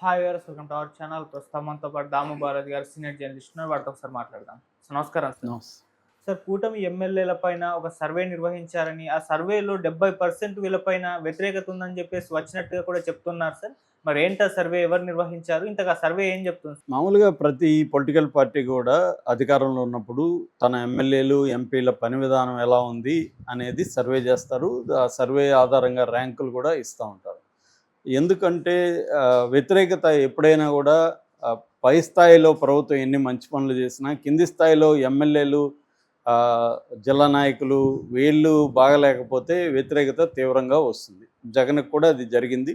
Hi గారు welcome to our channel. ప్రస్తుతం మనతో పాటు దాము బాలాజీ గారు సీనియర్ జర్నలిస్ట్ ఉన్నారు. వాటితో ఒకసారి మాట్లాడదాం. సో నమస్కారం సార్. సార్ కూటమి ఎమ్మెల్యేల పైన ఒక సర్వే నిర్వహించారని ఆ సర్వేలో డెబ్బై పర్సెంట్ వీళ్ళపైన వ్యతిరేకత ఉందని చెప్పేసి వచ్చినట్టుగా కూడా చెప్తున్నారు సార్. మరి ఏంటి సర్వే? ఎవరు నిర్వహించారు? ఇంతగా సర్వే ఏం చెప్తుంది మామూలుగా ప్రతి పొలిటికల్ పార్టీ కూడా అధికారంలో ఉన్నప్పుడు తన ఎమ్మెల్యేలు ఎంపీల పని విధానం ఎలా ఉంది అనేది సర్వే చేస్తారు. ఆ సర్వే ఆధారంగా ర్యాంకులు కూడా ఇస్తూ ఉంటారు. ఎందుకంటే వ్యతిరేకత ఎప్పుడైనా కూడా పై స్థాయిలో ప్రభుత్వం ఎన్ని మంచి పనులు చేసినా కింది స్థాయిలో ఎమ్మెల్యేలు జిల్లా నాయకులు వీళ్ళు బాగలేకపోతే వ్యతిరేకత తీవ్రంగా వస్తుంది. జగన్కి కూడా అది జరిగింది.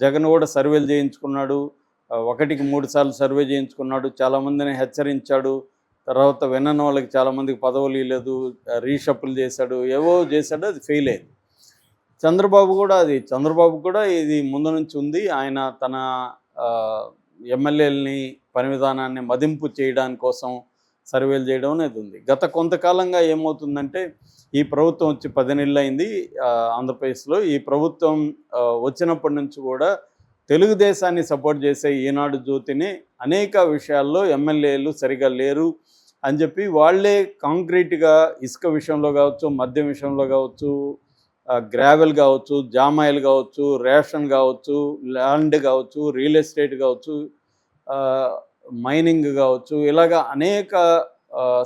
జగన్ కూడా సర్వేలు చేయించుకున్నాడు. ఒకటికి మూడు సార్లు సర్వే చేయించుకున్నాడు. చాలామందిని హెచ్చరించాడు. తర్వాత వినని వాళ్ళకి చాలామందికి పదవులు ఇవ్వలేదు. రీషఫుల్ చేశాడు. ఏవో చేశాడు అది ఫెయిల్ అయింది. చంద్రబాబు కూడా అది చంద్రబాబు కూడా ఇది ముందు నుంచి ఉంది. ఆయన తన ఎమ్మెల్యేలని పని విధానాన్ని మదింపు చేయడాని కోసం సర్వేలు చేయడం అనేది ఉంది. గత కొంతకాలంగా ఏమవుతుందంటే ఈ ప్రభుత్వం వచ్చి పది నెలలు అయింది ఆంధ్రప్రదేశ్లో ఈ ప్రభుత్వం వచ్చినప్పటి నుంచి కూడా తెలుగుదేశాన్ని సపోర్ట్ చేసే ఈనాడు జ్యోతిని అనేక విషయాల్లో ఎమ్మెల్యేలు సరిగా లేరు అని చెప్పి వాళ్ళే కాంక్రీట్గా ఇసుక విషయంలో కావచ్చు మద్యం విషయంలో కావచ్చు గ్రావెల్ కావచ్చు జామాయిల్ కావచ్చు రేషన్ కావచ్చు ల్యాండ్ కావచ్చు రియల్ ఎస్టేట్ కావచ్చు మైనింగ్ కావచ్చు ఇలాగా అనేక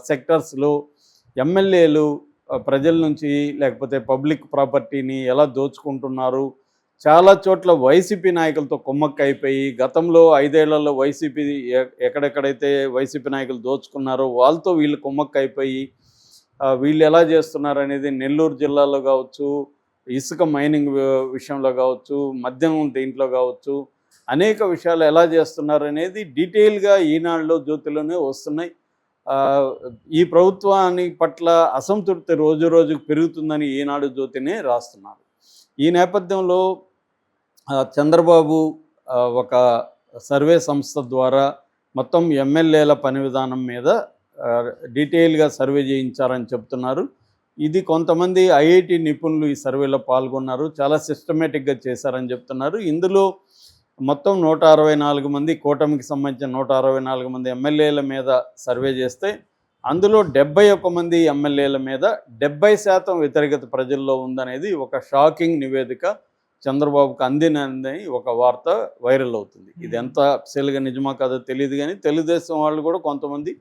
సెక్టర్స్లో ఎమ్మెల్యేలు ప్రజల నుంచి లేకపోతే పబ్లిక్ ప్రాపర్టీని ఎలా దోచుకుంటున్నారు? చాలా చోట్ల వైసీపీ నాయకులతో కుమ్మక్క అయిపోయి గతంలో ఐదేళ్ళలో వైసీపీ ఎ- ఎక్కడెక్కడైతే వైసీపీ నాయకులు దోచుకున్నారో వాళ్ళతో వీళ్ళు కుమ్మక్క అయిపోయి వీళ్ళు ఎలా చేస్తున్నారు అనేది నెల్లూరు జిల్లాలో కావచ్చు ఇసుక మైనింగ్ విషయంలో కావచ్చు మద్యం దీంట్లో కావచ్చు అనేక విషయాలు ఎలా చేస్తున్నారు అనేది డీటెయిల్గా ఈనాడులో జ్యోతిలోనే వస్తున్నాయి. ఈ ప్రభుత్వాన్ని పట్ల అసంతృప్తి రోజు రోజుకు పెరుగుతుందని ఈనాడు జ్యోతినే రాస్తున్నారు. ఈ నేపథ్యంలో చంద్రబాబు ఒక సర్వే సంస్థ ద్వారా మొత్తం ఎమ్మెల్యేల పని విధానం మీద డీటెయిల్గా సర్వే చేయించారని చెప్తున్నారు. ఇది కొంతమంది ఐఐటి నిపుణులు ఈ సర్వేలో పాల్గొన్నారు. చాలా సిస్టమేటిక్గా చేశారని చెప్తున్నారు. ఇందులో మొత్తం నూట అరవై నాలుగు మంది కూటమికి సంబంధించిన నూట అరవై నాలుగు మంది ఎమ్మెల్యేల మీద సర్వే చేస్తే అందులో డెబ్బై ఒక్క మంది ఎమ్మెల్యేల మీద డెబ్బై శాతం వ్యతిరేకత ప్రజల్లో ఉందనేది ఒక షాకింగ్ నివేదిక చంద్రబాబుకు అందినని ఒక వార్త వైరల్ అవుతుంది. ఇది ఎంత అఫ్సెల్గా నిజమా కాదో తెలియదు కానీ తెలుగుదేశం వాళ్ళు కూడా కొంతమంది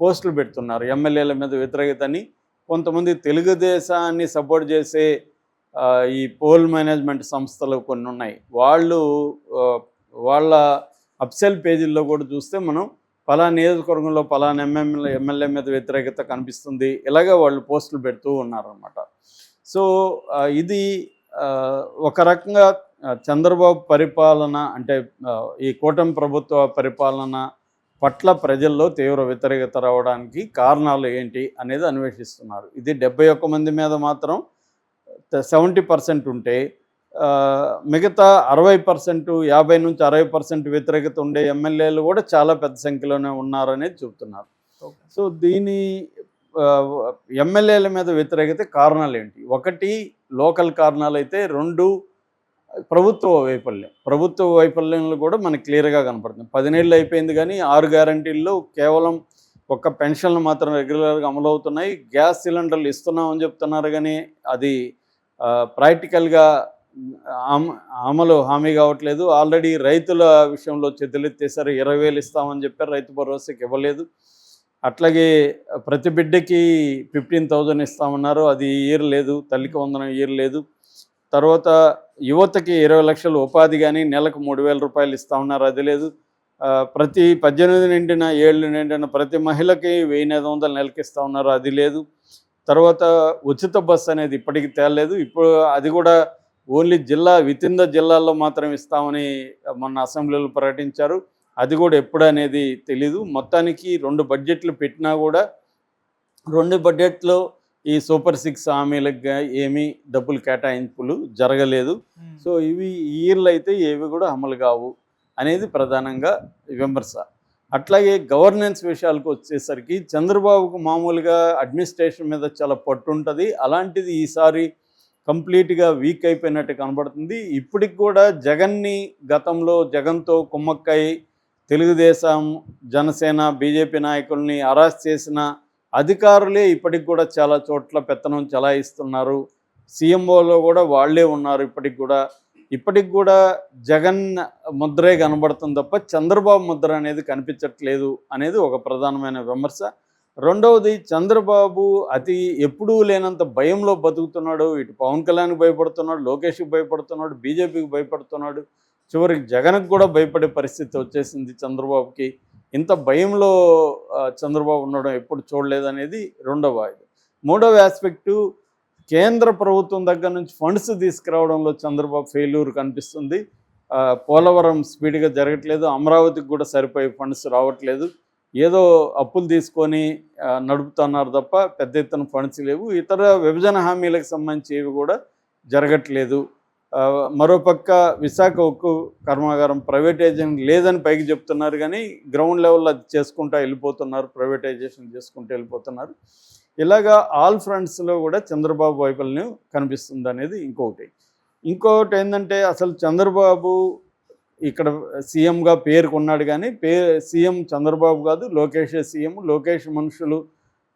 పోస్టులు పెడుతున్నారు. ఎమ్మెల్యేల మీద వ్యతిరేకతని కొంతమంది తెలుగుదేశాన్ని సపోర్ట్ చేసే ఈ పోల్ మేనేజ్మెంట్ సంస్థలు కొన్ని ఉన్నాయి. వాళ్ళు వాళ్ళ అప్సెల్ పేజీల్లో కూడా చూస్తే మనం పలానా నియోజకవర్గంలో పలానా ఎమ్మెల్యే ఎమ్మెల్యే మీద వ్యతిరేకత కనిపిస్తుంది. ఇలాగే వాళ్ళు పోస్టులు పెడుతూ ఉన్నారనమాట సో ఇది ఒక రకంగా చంద్రబాబు పరిపాలన అంటే ఈ కూటమి ప్రభుత్వ పరిపాలన పట్ల ప్రజల్లో తీవ్ర వ్యతిరేకత రావడానికి కారణాలు ఏంటి అనేది అన్వేషిస్తున్నారు. ఇది డెబ్బై ఒక్క మంది మీద మాత్రం సెవెంటీ పర్సెంట్ ఉంటే మిగతా అరవై పర్సెంట్ యాభై నుంచి అరవై పర్సెంట్ వ్యతిరేకత ఉండే ఎమ్మెల్యేలు కూడా చాలా పెద్ద సంఖ్యలోనే ఉన్నారనేది చెబుతున్నారు. సో దీని ఎమ్మెల్యేల మీద వ్యతిరేకత కారణాలు ఏంటి? ఒకటి లోకల్ కారణాలు అయితే రెండు ప్రభుత్వ వైఫల్యం. ప్రభుత్వ వైఫల్యంలో కూడా మనకు క్లియర్గా కనపడుతుంది. పదినేళ్ళు అయిపోయింది కానీ ఆరు గ్యారంటీల్లో కేవలం ఒక్క పెన్షన్లు మాత్రం రెగ్యులర్గా అమలు అవుతున్నాయి గ్యాస్ సిలిండర్లు ఇస్తున్నామని చెప్తున్నారు కానీ అది ప్రాక్టికల్గా అమలు హామీ కావట్లేదు. ఆల్రెడీ రైతుల విషయంలో చేతులెత్తేసారు ఇరవై వేలు ఇస్తామని చెప్పారు. రైతు భరోసాకి ఇవ్వలేదు. అట్లాగే ప్రతి బిడ్డకి ఫిఫ్టీన్ థౌజండ్ ఇస్తామన్నారు. అది ఇయర్ లేదు. తల్లికి వందనం ఇయర్ లేదు. తర్వాత యువతకి ఇరవై లక్షలు ఉపాధి కానీ నెలకు మూడు వేల రూపాయలు ఇస్తామన్నారు అది లేదు. ప్రతి పద్దెనిమిది నిండిన ఏళ్ళు నిండిన ప్రతి మహిళకి వెయ్యి ఐదు వందలు నెలకి ఇస్తా ఉన్నారు. అది లేదు. తర్వాత ఉచిత బస్సు అనేది ఇప్పటికి తేలలేదు. ఇప్పుడు అది కూడా ఓన్లీ జిల్లా వితింద ద జిల్లాల్లో మాత్రం ఇస్తామని మొన్న అసెంబ్లీలో ప్రకటించారు. అది కూడా ఎప్పుడు అనేది తెలీదు. మొత్తానికి రెండు బడ్జెట్లు పెట్టినా కూడా రెండు బడ్జెట్లో ఈ సూపర్ సిక్స్ హామీలకు ఏమీ డబ్బులు కేటాయింపులు జరగలేదు. సో ఇవి ఇయర్లు అయితే ఏవి కూడా అమలు కావు అనేది ప్రధానంగా విమర్శ అట్లాగే గవర్నెన్స్ విషయాలకు వచ్చేసరికి చంద్రబాబుకు మామూలుగా అడ్మినిస్ట్రేషన్ మీద చాలా పట్టు ఉంటుంది. అలాంటిది ఈసారి కంప్లీట్గా వీక్ అయిపోయినట్టు కనబడుతుంది. ఇప్పటికి కూడా జగన్ని గతంలో జగన్తో కుమ్మక్కై తెలుగుదేశం జనసేన బీజేపీ నాయకుల్ని అరెస్ట్ చేసిన అధికారులే ఇప్పటికి కూడా చాలా చోట్ల పెత్తనం చలాయిస్తున్నారు. సీఎంఓలో కూడా వాళ్ళే ఉన్నారు ఇప్పటికి కూడా. ఇప్పటికి కూడా జగన్ ముద్రే కనబడుతుంది తప్ప చంద్రబాబు ముద్ర అనేది కనిపించట్లేదు అనేది ఒక ప్రధానమైన విమర్శ. రెండవది చంద్రబాబు అతి ఎప్పుడూ లేనంత భయంలో బతుకుతున్నాడు ఇటు పవన్ కళ్యాణ్కి భయపడుతున్నాడు లోకేష్కి భయపడుతున్నాడు బీజేపీకి భయపడుతున్నాడు. చివరికి జగన్కి కూడా భయపడే పరిస్థితి వచ్చేసింది చంద్రబాబుకి. ఇంత భయంలో చంద్రబాబు ఉండడం ఎప్పుడు చూడలేదనేది రెండవ ఇది. మూడవ ఆస్పెక్టు కేంద్ర ప్రభుత్వం దగ్గర నుంచి ఫండ్స్ తీసుకురావడంలో చంద్రబాబు ఫెయిల్యూర్ కనిపిస్తుంది. పోలవరం స్పీడ్గా జరగట్లేదు. అమరావతికి కూడా సరిపోయే ఫండ్స్ రావట్లేదు. ఏదో అప్పులు తీసుకొని నడుపుతున్నారు తప్ప పెద్ద ఎత్తున ఫండ్స్ లేవు. ఇతర విభజన హామీలకు సంబంధించి ఏవి కూడా జరగట్లేదు. మరోపక్క విశాఖ ఉక్కు కర్మాగారం ప్రైవేటైజేషన్ లేదని పైకి చెప్తున్నారు కానీ గ్రౌండ్ లెవెల్లో అది చేసుకుంటూ వెళ్ళిపోతున్నారు ప్రైవేటైజేషన్ చేసుకుంటూ వెళ్ళిపోతున్నారు. ఇలాగా ఆల్ ఫ్రంట్స్లో కూడా చంద్రబాబు వైఫల్యం కనిపిస్తుంది అనేది ఇంకొకటి. ఇంకొకటి ఏంటంటే అసలు చంద్రబాబు ఇక్కడ సీఎంగా పేరుకున్నాడు కానీ పే సీఎం చంద్రబాబు కాదు లోకేష్ సీఎం లోకేష్ మనుషులు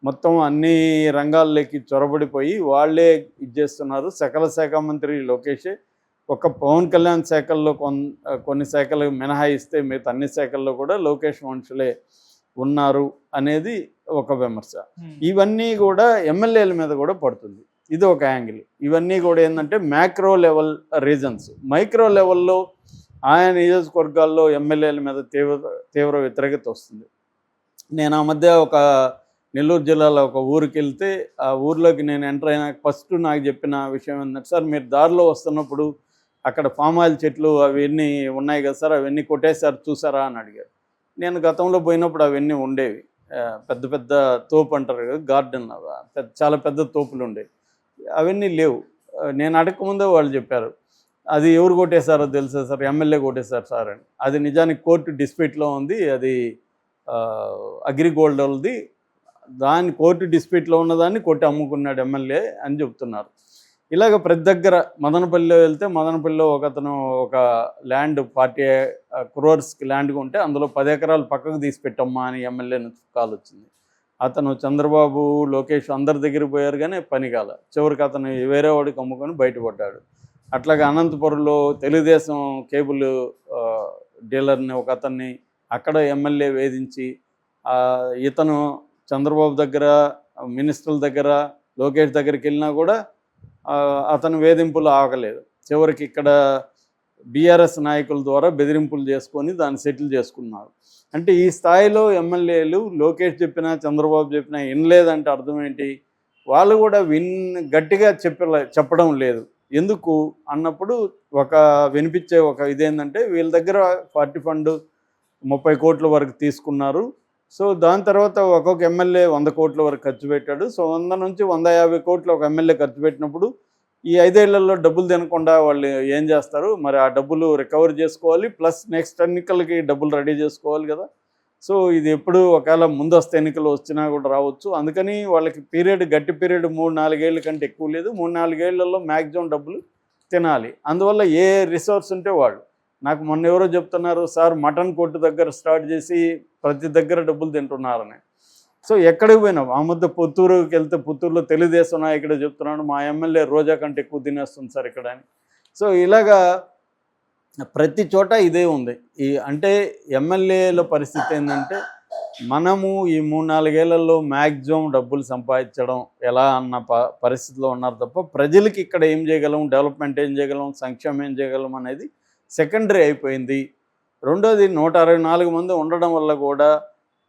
మొత్తం అన్ని రంగాల్లోకి చొరబడిపోయి వాళ్ళే ఇచ్చేస్తున్నారు సకల శాఖ మంత్రి లోకేషే ఒక పవన్ కళ్యాణ్ శాఖల్లో కొన్ కొన్ని శాఖలు మినహాయిస్తే మిగతా అన్ని శాఖల్లో కూడా లోకేష్ మనుషులే ఉన్నారు అనేది ఒక విమర్శ. ఇవన్నీ కూడా ఎమ్మెల్యేల మీద కూడా పడుతుంది. ఇది ఒక యాంగిల్. ఇవన్నీ కూడా ఏంటంటే మ్యాక్రో లెవెల్ రీజన్స్. మైక్రో లెవెల్లో ఆయా నియోజకవర్గాల్లో ఎమ్మెల్యేల మీద తీవ్ర తీవ్ర వ్యతిరేకత వస్తుంది. నేను ఆ మధ్య ఒక నెల్లూరు జిల్లాలో ఒక ఊరికి వెళ్తే ఆ ఊర్లోకి నేను ఎంటర్ అయినా ఫస్ట్ నాకు చెప్పిన విషయం ఏంటంటే సార్ మీరు దారిలో వస్తున్నప్పుడు అక్కడ ఫామ్ ఆయిల్ చెట్లు అవన్నీ ఉన్నాయి కదా సార్ అవన్నీ కొట్టేశారు చూసారా? అని అడిగారు. నేను గతంలో పోయినప్పుడు అవన్నీ ఉండేవి. పెద్ద పెద్ద తోపు అంటారు కదా గార్డెన్ పెద్ద చాలా పెద్ద తోపులు ఉండేవి. అవన్నీ లేవు. నేను అడగకముందే వాళ్ళు చెప్పారు అది ఎవరు కొట్టేశారో తెలుసా సార్ ఎమ్మెల్యే కొట్టేశారు సార్ అని. అది నిజానికి కోర్టు డిస్ప్యూట్లో ఉంది అది అగ్రిగోల్డ్ వాళ్ళది దాని కోర్టు డిస్ప్యూట్లో ఉన్నదాన్ని కొట్టి అమ్ముకున్నాడు ఎమ్మెల్యే అని చెప్తున్నారు. ఇలాగ ప్రతి దగ్గర మదనపల్లిలో వెళ్తే మదనపల్లిలో ఒక అతను ఒక ల్యాండ్ పార్టీ క్రోర్స్కి ల్యాండ్ ఉంటే అందులో పది ఎకరాలు పక్కకు తీసి పెట్టమ్మా అని ఎమ్మెల్యే నుంచి కాల్ వచ్చింది. అతను చంద్రబాబు లోకేష్ అందరి దగ్గర పోయారు కానీ పని కాల. చివరికి అతను వేరే వాడికి అమ్ముకొని బయటపడ్డాడు. అట్లాగే అనంతపురంలో తెలుగుదేశం కేబుల్ డీలర్ని ఒక అతన్ని అక్కడ ఎమ్మెల్యే వేధించి ఇతను చంద్రబాబు దగ్గర మినిస్టర్ల దగ్గర లోకేష్ దగ్గరికి వెళ్ళినా కూడా అతను వేధింపులు ఆగలేదు. చివరికి ఇక్కడ బీఆర్ఎస్ నాయకుల ద్వారా బెదిరింపులు చేసుకొని దాన్ని సెటిల్ చేసుకున్నారు. అంటే ఈ స్థాయిలో ఎమ్మెల్యేలు లోకేష్ చెప్పినా చంద్రబాబు చెప్పినా వినలేదంటే అర్థం ఏంటి? వాళ్ళు కూడా విన్ గట్టిగా చెప్పలే చెప్పడం లేదు. ఎందుకు? అన్నప్పుడు ఒక వినిపించే ఒక ఇదేంటంటే వీళ్ళ దగ్గర పార్టీ ఫండ్ ముప్పై కోట్ల వరకు తీసుకున్నారు. సో దాని తర్వాత ఒక్కొక్క ఎమ్మెల్యే వంద కోట్ల వరకు ఖర్చు పెట్టాడు. సో వంద నుంచి వంద యాభై కోట్లు ఒక ఎమ్మెల్యే ఖర్చు పెట్టినప్పుడు ఈ ఐదేళ్ళలో డబ్బులు తినకుండా వాళ్ళు ఏం చేస్తారు? మరి ఆ డబ్బులు రికవర్ చేసుకోవాలి. ప్లస్ నెక్స్ట్ ఎన్నికలకి డబ్బులు రెడీ చేసుకోవాలి కదా. సో ఇది ఎప్పుడు ఒకవేళ ముందస్తు ఎన్నికలు వచ్చినా కూడా రావచ్చు. అందుకని వాళ్ళకి పీరియడ్ గట్టి పీరియడ్ మూడు నాలుగేళ్ళ కంటే ఎక్కువ లేదు. మూడు నాలుగేళ్ళలో మ్యాక్సిమం డబ్బులు తినాలి. అందువల్ల ఏ రిసోర్స్ ఉంటే వాళ్ళు. నాకు మొన్న ఎవరో చెప్తున్నారు సార్ మటన్ కొట్టు దగ్గర స్టార్ట్ చేసి ప్రతి దగ్గర డబ్బులు తింటున్నారని. సో ఎక్కడికి పోయినావు? ఆ మధ్య పుత్తూరుకి వెళ్తే పుత్తూరులో తెలుగుదేశం నాయకుడు చెప్తున్నాడు మా ఎమ్మెల్యే రోజా కంటే ఎక్కువ తినేస్తుంది సార్ ఇక్కడ అని. సో ఇలాగా ప్రతి చోట ఇదే ఉంది. ఈ అంటే ఎమ్మెల్యేల పరిస్థితి ఏంటంటే మనము ఈ మూడు నాలుగేళ్ళలో మ్యాక్సిమం డబ్బులు సంపాదించడం ఎలా అన్న ప పరిస్థితిలో ఉన్నారు తప్ప ప్రజలకి ఇక్కడ ఏం చేయగలం డెవలప్మెంట్ ఏం చేయగలం సంక్షేమం ఏం చేయగలం అనేది సెకండరీ అయిపోయింది. రెండోది నూట అరవై నాలుగు మంది ఉండడం వల్ల కూడా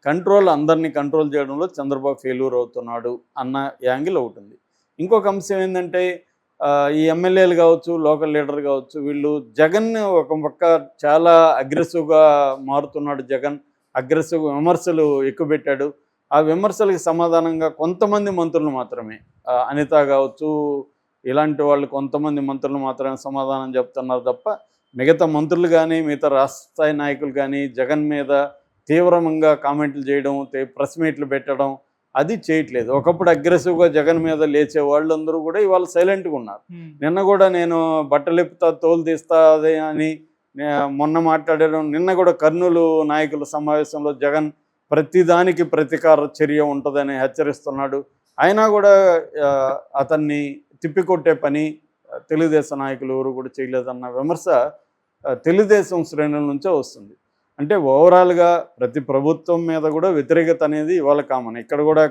కంట్రోల్ అందరినీ కంట్రోల్ చేయడంలో చంద్రబాబు ఫెయిల్యూర్ అవుతున్నాడు అన్న యాంగిల్ ఒకటి ఉంది. ఇంకొక అంశం ఏంటంటే ఈ ఎమ్మెల్యేలు కావచ్చు లోకల్ లీడర్ కావచ్చు వీళ్ళు జగన్ ఒక పక్క చాలా అగ్రెసివ్గా మారుతున్నాడు. జగన్ అగ్రెసివ్ విమర్శలు ఎక్కువ పెట్టాడు. ఆ విమర్శలకు సమాధానంగా కొంతమంది మంత్రులు మాత్రమే. అనిత కావచ్చు ఇలాంటి వాళ్ళు కొంతమంది మంత్రులు మాత్రమే సమాధానం చెప్తున్నారు తప్ప మిగతా మంత్రులు కానీ మిగతా రాష్ట్ర స్థాయి నాయకులు కానీ జగన్ మీద తీవ్రంగా కామెంట్లు చేయడం ప్రెస్ మీట్లు పెట్టడం అది చేయట్లేదు. ఒకప్పుడు అగ్రెసివ్గా జగన్ మీద లేచే వాళ్ళందరూ కూడా ఇవాళ సైలెంట్గా ఉన్నారు. నిన్న కూడా నేను బట్టలిప్పుతా తోలు తీస్తా అదే అని మొన్న మాట్లాడడం నిన్న కూడా కర్నూలు నాయకుల సమావేశంలో జగన్ ప్రతిదానికి ప్రతీకార చర్య ఉంటుందని హెచ్చరిస్తున్నాడు. అయినా కూడా అతన్ని తిప్పికొట్టే పని తెలుగుదేశం నాయకులు ఎవరు కూడా చేయలేదన్న విమర్శ తెలుగుదేశం శ్రేణుల నుంచే వస్తుంది. అంటే ఓవరాల్గా ప్రతి ప్రభుత్వం మీద కూడా వ్యతిరేకత అనేది ఇవాళ కామన్. ఇక్కడ కూడా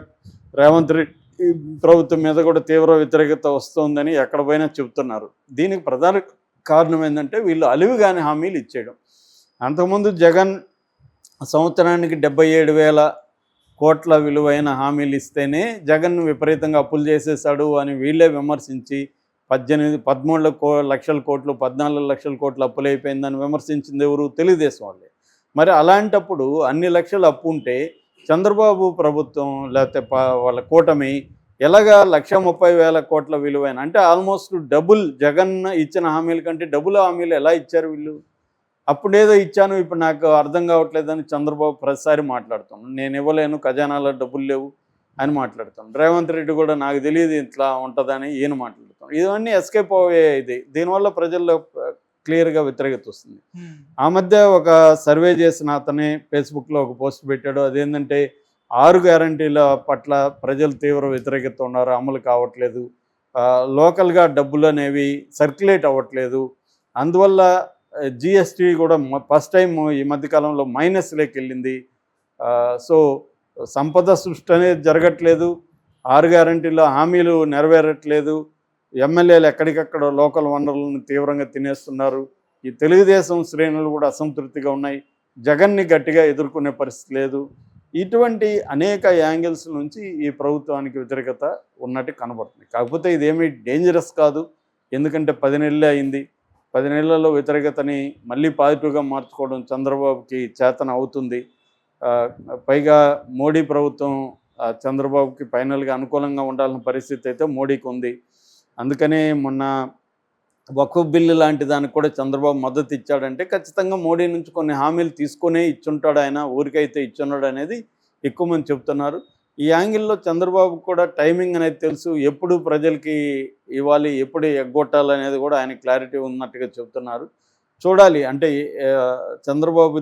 రేవంత్ రెడ్డి ప్రభుత్వం మీద కూడా తీవ్ర వ్యతిరేకత వస్తుందని ఎక్కడ పోయినా చెబుతున్నారు. దీనికి ప్రధాన కారణం ఏంటంటే వీళ్ళు అలివి కాని హామీలు ఇచ్చేయడం. అంతకుముందు జగన్ సంవత్సరానికి డెబ్బై ఏడు వేల కోట్ల విలువైన హామీలు ఇస్తేనే జగన్ విపరీతంగా అప్పులు చేసేసాడు అని వీళ్ళే విమర్శించి పద్దెనిమిది పదమూడు కో లక్షల కోట్లు పద్నాలుగు లక్షల కోట్లు అప్పులు అయిపోయిందని విమర్శించింది ఎవరు? తెలుగుదేశం వాళ్ళే. మరి అలాంటప్పుడు అన్ని లక్షలు అప్పు ఉంటే చంద్రబాబు ప్రభుత్వం లేకపోతే ప- వాళ్ళ కూటమి ఎలాగా లక్ష ముప్పై వేల కోట్ల విలువైన అంటే ఆల్మోస్ట్ డబుల్ జగన్ ఇచ్చిన హామీల కంటే డబుల్ హామీలు ఎలా ఇచ్చారు వీళ్ళు? అప్పుడేదో ఇచ్చాను ఇప్పుడు నాకు అర్థం కావట్లేదని చంద్రబాబు ప్రతిసారి మాట్లాడుతున్నాను నేను ఇవ్వలేను ఖజానాలో డబ్బులు లేవు. అని మాట్లాడుతాను రేవంత్ రెడ్డి కూడా నాకు తెలియదు ఇట్లా ఉంటుందని ఈయన మాట్లాడుతాను ఇవన్నీ ఎస్కేప్ అయ్యే ఇది. దీనివల్ల ప్రజల్లో క్లియర్గా వ్యతిరేకత వస్తుంది. ఉమ్, ఆ మధ్య ఒక సర్వే చేసిన అతనే ఫేస్బుక్లో ఒక పోస్ట్ పెట్టాడు. అదేంటంటే ఆరు గ్యారంటీల పట్ల ప్రజలు తీవ్ర వ్యతిరేకత ఉన్నారు. అమలు కావట్లేదు. లోకల్గా డబ్బులు అనేవి సర్క్యులేట్ అవ్వట్లేదు. అందువల్ల జిఎస్టీ కూడా ఫస్ట్ టైం ఈ మధ్యకాలంలో మైనస్లోకి వెళ్ళింది సో సంపద సృష్టి అనేది జరగట్లేదు. ఆరు గ్యారంటీలో హామీలు నెరవేరట్లేదు. ఎమ్మెల్యేలు ఎక్కడికక్కడ లోకల్ వనరులను తీవ్రంగా తినేస్తున్నారు. ఈ తెలుగుదేశం శ్రేణులు కూడా అసంతృప్తిగా ఉన్నాయి. జగన్ని గట్టిగా ఎదుర్కొనే పరిస్థితి లేదు. ఇటువంటి అనేక యాంగిల్స్ నుంచి ఈ ప్రభుత్వానికి వ్యతిరేకత ఉన్నట్టు కనబడుతుంది. కాకపోతే ఇదేమీ డేంజరస్ కాదు. ఎందుకంటే పది నెలలే అయింది. పది నెలల్లో వ్యతిరేకతని మళ్ళీ పాజిటివ్గా మార్చుకోవడం చంద్రబాబుకి చేతన అవుతుంది. పైగా మోడీ ప్రభుత్వం చంద్రబాబుకి ఫైనల్గా అనుకూలంగా ఉండాల్సిన పరిస్థితి అయితే మోడీకి ఉంది. అందుకనే మొన్న వక్ఫ్ బిల్లు లాంటి దానికి కూడా చంద్రబాబు మద్దతు ఇచ్చాడంటే ఖచ్చితంగా మోడీ నుంచి కొన్ని హామీలు తీసుకునే ఇచ్చుంటాడు ఆయన ఊరికైతే ఇచ్చున్నాడు అనేది ఎక్కువ మంది చెప్తున్నారు. ఈ యాంగిల్లో చంద్రబాబు కూడా టైమింగ్ అనేది తెలుసు ఎప్పుడు ప్రజలకి ఇవ్వాలి ఎప్పుడు ఎగ్గొట్టాలి అనేది కూడా ఆయన క్లారిటీ ఉన్నట్టుగా చెప్తున్నారు. చూడాలి అంటే చంద్రబాబు